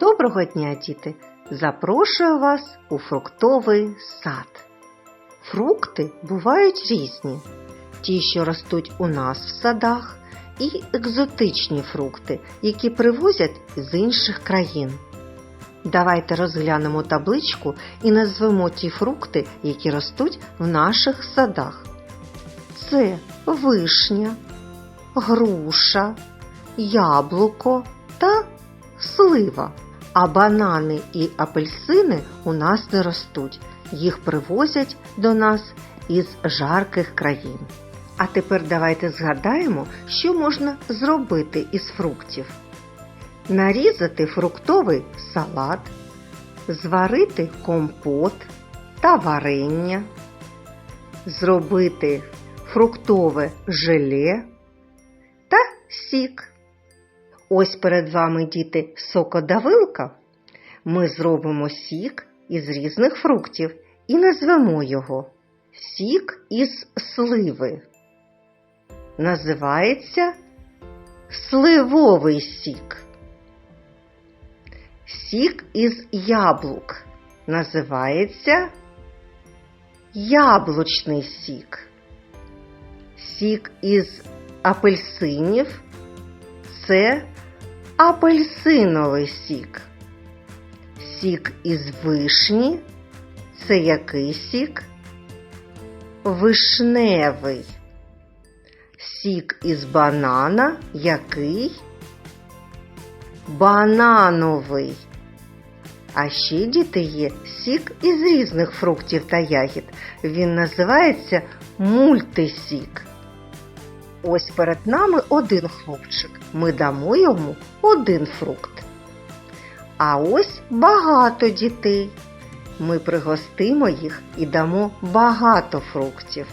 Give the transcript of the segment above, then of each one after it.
Доброго дня, діти! Запрошую вас у фруктовий сад. Фрукти бувають різні: ті, що ростуть у нас в садах, і екзотичні фрукти, які привозять з інших країн. Давайте розглянемо табличку і назвемо ті фрукти, які ростуть в наших садах. Це вишня, груша, яблуко та слива. А банани і апельсини у нас не ростуть. Їх привозять до нас із жарких країн. А тепер давайте згадаємо, що можна зробити із фруктів. Нарізати фруктовий салат, зварити компот та варення, зробити фруктове желе та сік. Ось перед вами, діти, сокодавилка. Ми зробимо сік із різних фруктів і назвемо його сік із сливи. Називається сливовий сік. Сік із яблук називається яблучний сік. Сік із апельсинів це апельсиновий сік. Сік із вишні це який сік? Вишневий. Сік із банана який? Банановий. А ще діти є сік із різних фруктів та ягід. Він називається мультисік. Ось перед нами один хлопчик. Ми дамо йому один фрукт. А ось багато дітей. Ми пригостимо їх і дамо багато фруктів.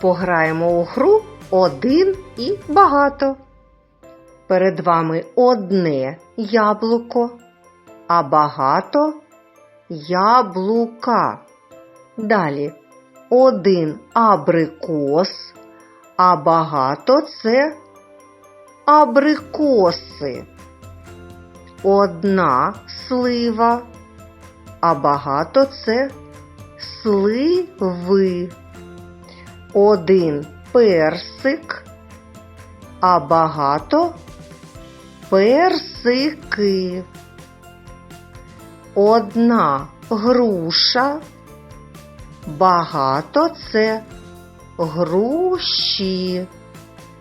Пограємо у гру один і багато. Перед вами одне яблуко, а багато яблука. Далі один абрикос, а багато це абрикоси. Одна слива, а багато це сливи. Один персик, а багато персики. Одна груша, багато це груші.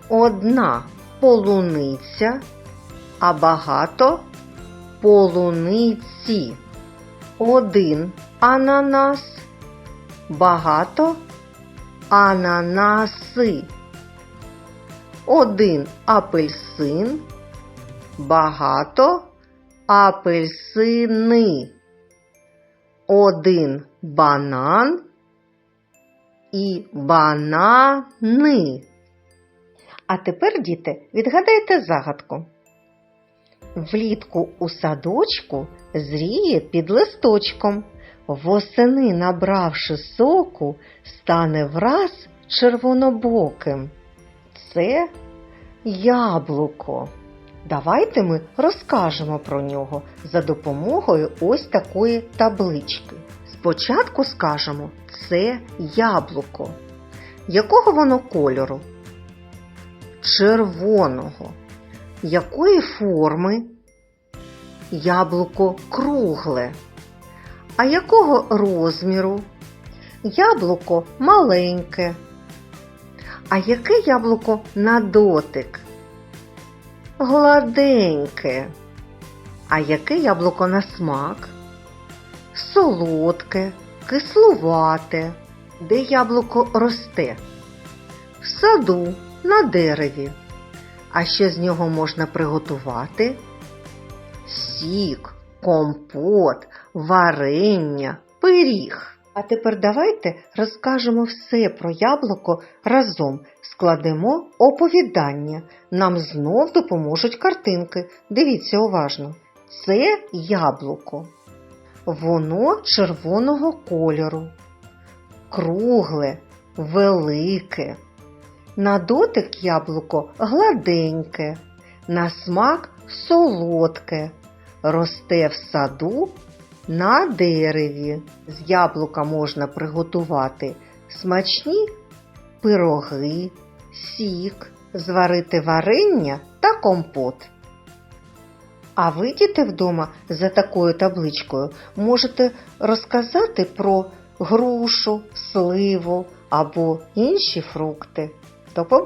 Одна полуниця, а багато полуниці. Один ананас, багато ананаси. Один апельсин, багато апельсини. Один банан і банани. А тепер, діти, відгадайте загадку. Влітку у садочку зріє під листочком. Восени, набравши соку, стане враз червонобоким. Це яблуко. Давайте ми розкажемо про нього за допомогою ось такої таблички. Спочатку скажемо це яблуко. Якого воно кольору? Червоного. Якої форми? Яблуко кругле. А якого розміру? Яблуко маленьке. А яке яблуко на дотик? Гладеньке. А яке яблуко на смак? Солодке, кислувате. Де яблуко росте? В саду, на дереві. А що з нього можна приготувати? Сік, компот, варення, пиріг. А тепер давайте розкажемо все про яблуко разом, складемо оповідання. Нам знов допоможуть картинки. Дивіться уважно. Це яблуко. Воно червоного кольору, кругле, велике. На дотик яблуко гладеньке, на смак солодке, росте в саду на дереві. З яблука можна приготувати смачні пироги, сік, зварити варення та компот. А ви, вдома за такою табличкою можете розказати про грушу, сливу або інші фрукти. До побачення!